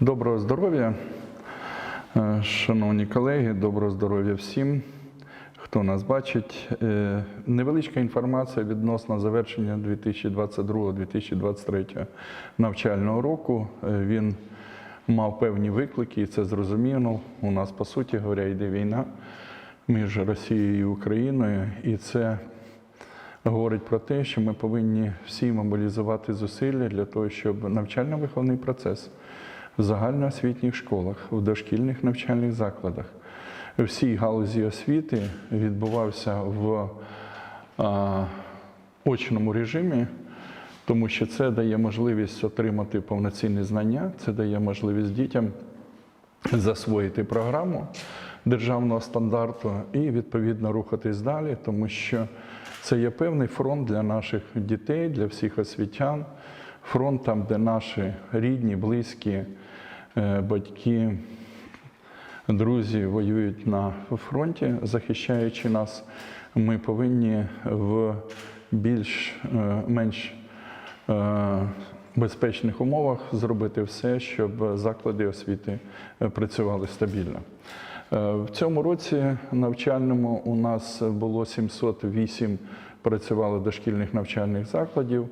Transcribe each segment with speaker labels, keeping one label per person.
Speaker 1: Доброго здоров'я, Е, шановні колеги, доброго здоров'я всім, хто нас бачить. Е, Невеличка інформація відносно завершення 2022-2023 навчального року. Е, Він мав певні виклики, і це зрозуміло. У нас, по суті говоря, йде війна між Росією і Україною, і це говорить про те, що ми повинні всі мобілізувати зусилля для того, щоб навчально-виховний процес в загальноосвітніх школах, в дошкільних навчальних закладах, всій галузі освіти відбувався в а, очному режимі, тому що це дає можливість отримати повноцінні знання, це дає можливість дітям засвоїти програму державного стандарту і відповідно рухатись далі, тому що це є певний фронт для наших дітей, для всіх освітян, фронт де наші рідні, близькі, е, батьки, друзі воюють на фронті, захищаючи нас. Ми повинні в більш е, е, безпечних умовах зробити все, щоб заклади освіти працювали стабільно. В цьому році навчальному у нас було 708 працювало дошкільних навчальних закладів.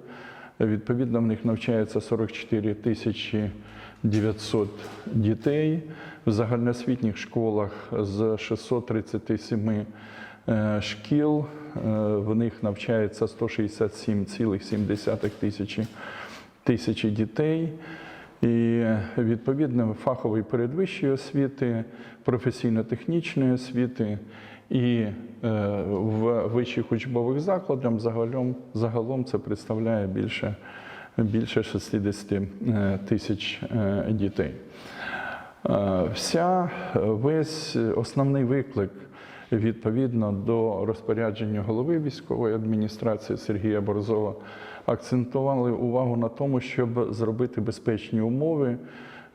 Speaker 1: Відповідно, в них навчається 44 тисячі 900 дітей. В загальноосвітніх школах з 637 е, шкіл е, в них навчається 167,7 тисячі тисячі дітей. І відповідно фахової передвищої освіти, професійно-технічної освіти і е, в вищих учбових закладах загалом, загалом це представляє більше, більше 60 е, тисяч е, дітей. Вся весь основний виклик відповідно до розпорядження голови військової адміністрації Сергія Борзова акцентували увагу на тому, щоб зробити безпечні умови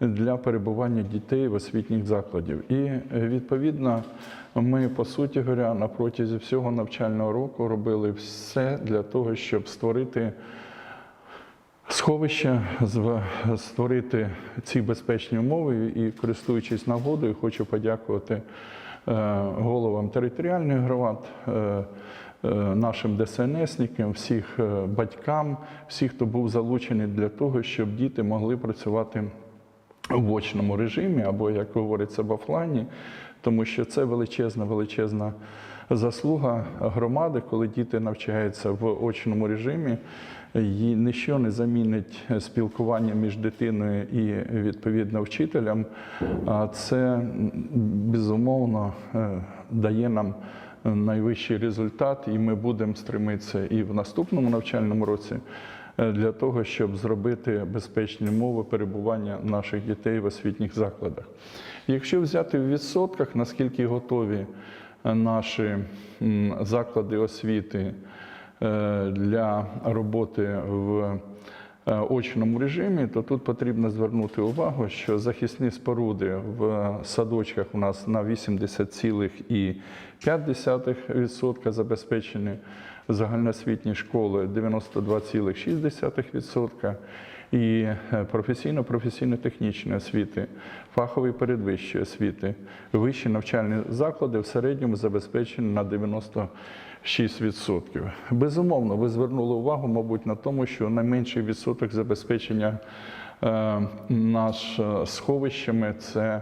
Speaker 1: для перебування дітей в освітніх закладів. І е, відповідно ми, по суті говоря, на протязі всього навчального року робили все для того, щоб створити сховища, зв- створити ці безпечні умови і, користуючись нагодою, хочу подякувати е, головам територіальних громад, е, нашим ДСНСникам, всіх батькам, всіх, хто був залучений для того, щоб діти могли працювати в очному режимі, або, як говориться, в офлайні, тому що це величезна, величезна заслуга громади, коли діти навчаються в очному режимі. І ніщо не замінить спілкування між дитиною і відповідно вчителем. А це безумовно е, дає нам найвищий результат, і ми будемо стремитися і в наступному навчальному році для того, щоб зробити безпечні умови перебування наших дітей в освітніх закладах. Якщо взяти в відсотках, наскільки готові е, наші заклади освіти е, для роботи в е, очному режимі, то тут потрібно звернути увагу, що захисні споруди в садочках у нас на 80,5% забезпечені, загальноосвітні школи 92,6%. І е, професійно-професійно-технічної освіти, фахової передвищої освіти, вищі навчальні заклади в середньому забезпечені на 96%. Безумовно, ви звернули увагу, мабуть, на тому, що найменший відсоток забезпечення е, наш е, сховищами це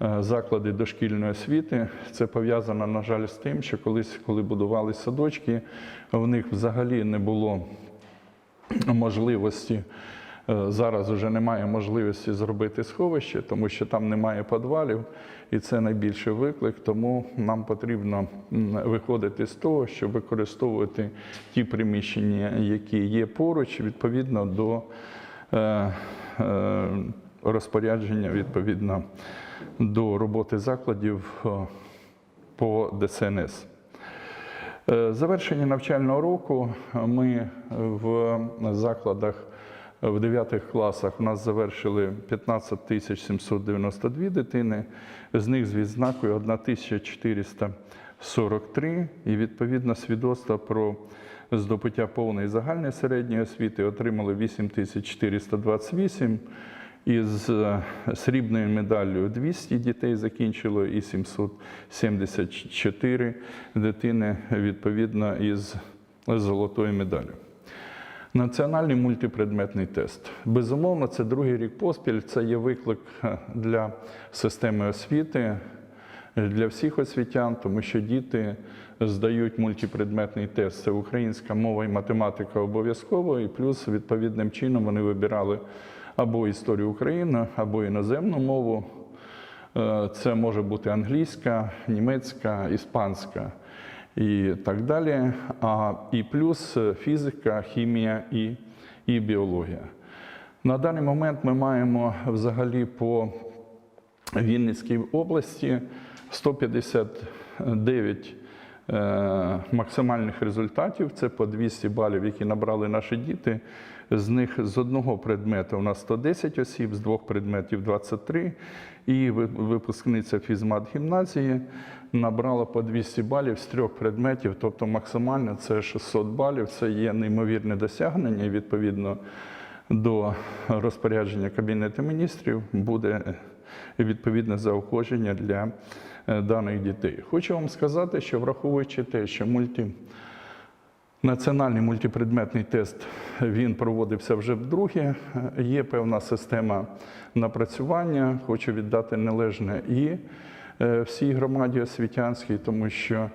Speaker 1: заклади дошкільної освіти. Це пов'язано, на жаль, з тим, що колись, коли будували садочки, в них взагалі не було можливості. е, Зараз вже немає можливості зробити сховище, тому що там немає підвалів, і це найбільший виклик. Тому нам потрібно виходити з того, щоб використовувати ті приміщення, які є поруч, відповідно до е, е, розпорядження, відповідно до роботи закладів е, по ДСНС. Е, Завершення навчального року ми в закладах в 9 класах у нас завершили 15 тисяч 792 дитини, з них з відзнакою 1443 і відповідно свідоцтва про здобуття повної загальної середньої освіти отримали 8428 Із е, срібною медаллю 200 дітей закінчило і 774 дитини відповідно із золотою медаллю. Національний мультипредметний тест. Безумовно, це другий рік поспіль. Це є виклик е, для системи освіти, для всіх освітян, тому що діти здають мультипредметний тест. Це українська мова і математика обов'язково, і плюс відповідним чином вони вибирали або історію України, або іноземну мову. Е, Це може бути англійська, німецька, іспанська і так далі. А і плюс е, фізика, хімія і, і біологія. На даний момент ми маємо взагалі по Вінницькій області 159 е, максимальних результатів. Це по 200 балів, які набрали наші діти. З них з одного предмету у нас 110 осіб, з двох предметів 23. І випускниця фізмат гімназії набрала по 200 балів з трьох предметів, тобто максимально це 600 балів. Це є неймовірне досягнення. Відповідно до розпорядження Кабінету міністрів буде відповідне заохочення для е, даних дітей. Хочу вам сказати, що враховуючи те, що мульті Національний мультипредметний тест він проводився вже вдруге. Є певна система напрацювання. Хочу віддати належне і е, всій громаді освітянській, тому що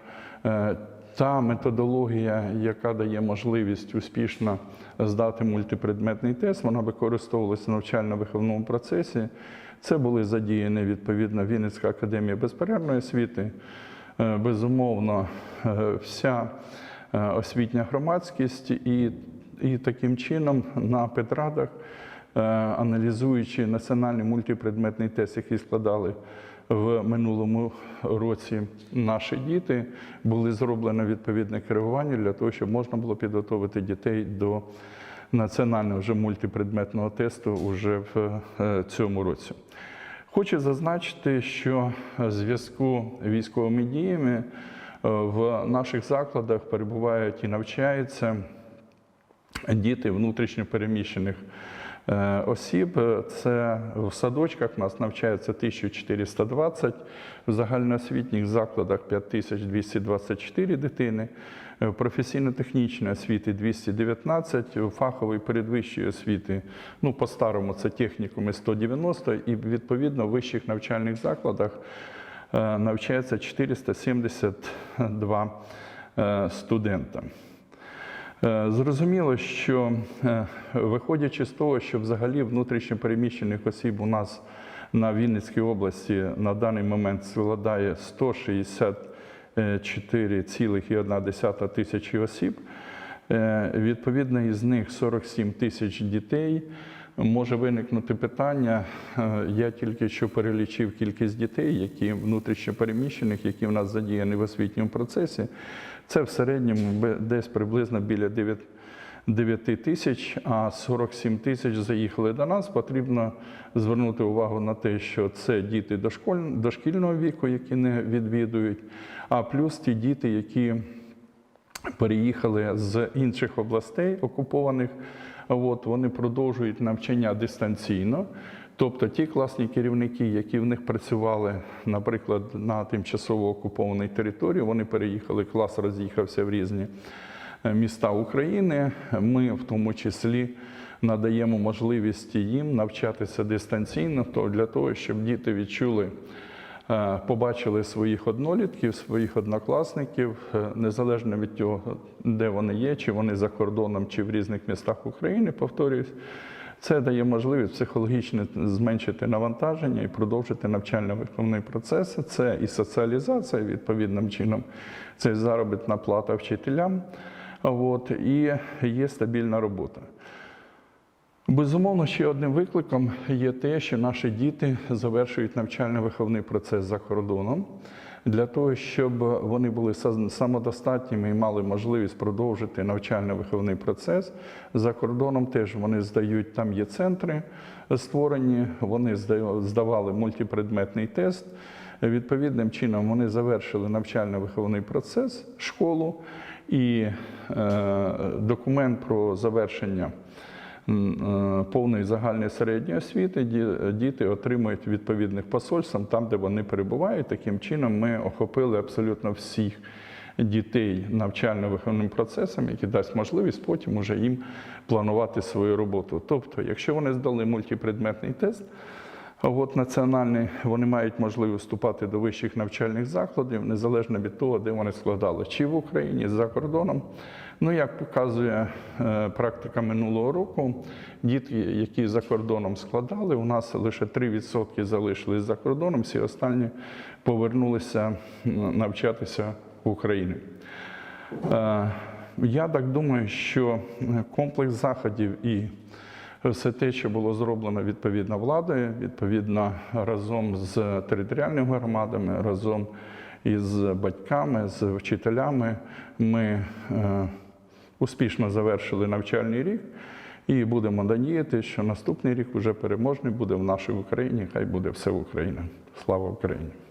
Speaker 1: е, та методологія, яка дає можливість успішно здати мультипредметний тест, вона використовувалася в навчально-виховному процесі. Це були задіяні відповідно Вінницька академія безперервної освіти. Е, Безумовно, е, вся е, освітня громадськість і, і таким чином на педрадах, е, аналізуючи національний мультипредметний тест, який складали в минулому році наші діти, були зроблено відповідне керування для того, щоб можна було підготовити дітей до національного вже мультипредметного тесту вже в е, цьому році. Хочу зазначити, що в зв'язку з військовими діями е, в наших закладах перебувають і навчаються діти внутрішньо переміщених е, осіб. Це в садочках нас навчається 1420, в загальноосвітніх закладах 5224 дитини, е, в професійно-технічній освіті 219, у фахової передвищої освіти, ну по-старому це технікуми 190, і відповідно в вищих навчальних закладах е, навчається 472 е, студента. Е, Зрозуміло, що е, виходячи з того, що взагалі внутрішньо переміщених осіб у нас на Вінницькій області на даний момент складає 164,1 тисячі осіб. Е, Відповідно, із них 47 тисяч дітей. Може виникнути питання. е, Я тільки що перелічив кількість дітей, які внутрішньо переміщених, які в нас задіяні в освітньому процесі. Це в середньому десь приблизно біля 9, 9 тисяч, а 47 тисяч заїхали до нас. Потрібно звернути увагу на те, що це діти дошколь- дошкільного віку, які не відвідують, а плюс ті діти, які переїхали з інших областей окупованих. От, вони продовжують навчання дистанційно. Тобто ті класні керівники, які в них працювали, наприклад, на тимчасово окупованій території, вони переїхали, клас роз'їхався в різні е, міста України. Ми в тому числі надаємо можливість їм навчатися дистанційно, то для того, щоб діти відчули побачили своїх однолітків, своїх однокласників, е, незалежно від того, де вони є, чи вони за кордоном, чи в різних містах України, повторююсь. Це дає можливість психологічно зменшити навантаження і продовжити навчально-виховний процес. Це і соціалізація відповідним чином, це і заробітна плата вчителям. От, і є стабільна робота. Безумовно, ще одним викликом є те, що наші діти завершують навчально-виховний процес за кордоном для того, щоб вони були самодостатніми і мали можливість продовжити навчально-виховний процес. За кордоном теж вони здають, там є центри створені, вони здавали мультипредметний тест. Відповідним чином вони завершили навчально-виховний процес, школу і е, документ про завершення повної загальної середньої освіти, діти отримують відповідних посольств там, де вони перебувають. Таким чином ми охопили абсолютно всіх дітей навчально-виховним процесом, який дасть можливість потім уже їм планувати свою роботу. Тобто, якщо вони здали мультипредметний тест, От національні вони мають можливість вступати до вищих навчальних закладів, незалежно від того, де вони складали, чи в Україні, за кордоном. Ну, як показує е, практика минулого року, діти, які за кордоном складали, у нас лише 3% залишились за кордоном, всі останні повернулися навчатися в Україні. Е, Я так думаю, що комплекс заходів і все те, що було зроблено відповідно владою, відповідно разом з територіальними громадами, разом із батьками, з вчителями, ми е, успішно завершили навчальний рік і будемо надіяти, що наступний рік вже переможний буде в нашій Україні. Хай буде все Україна. Слава Україні!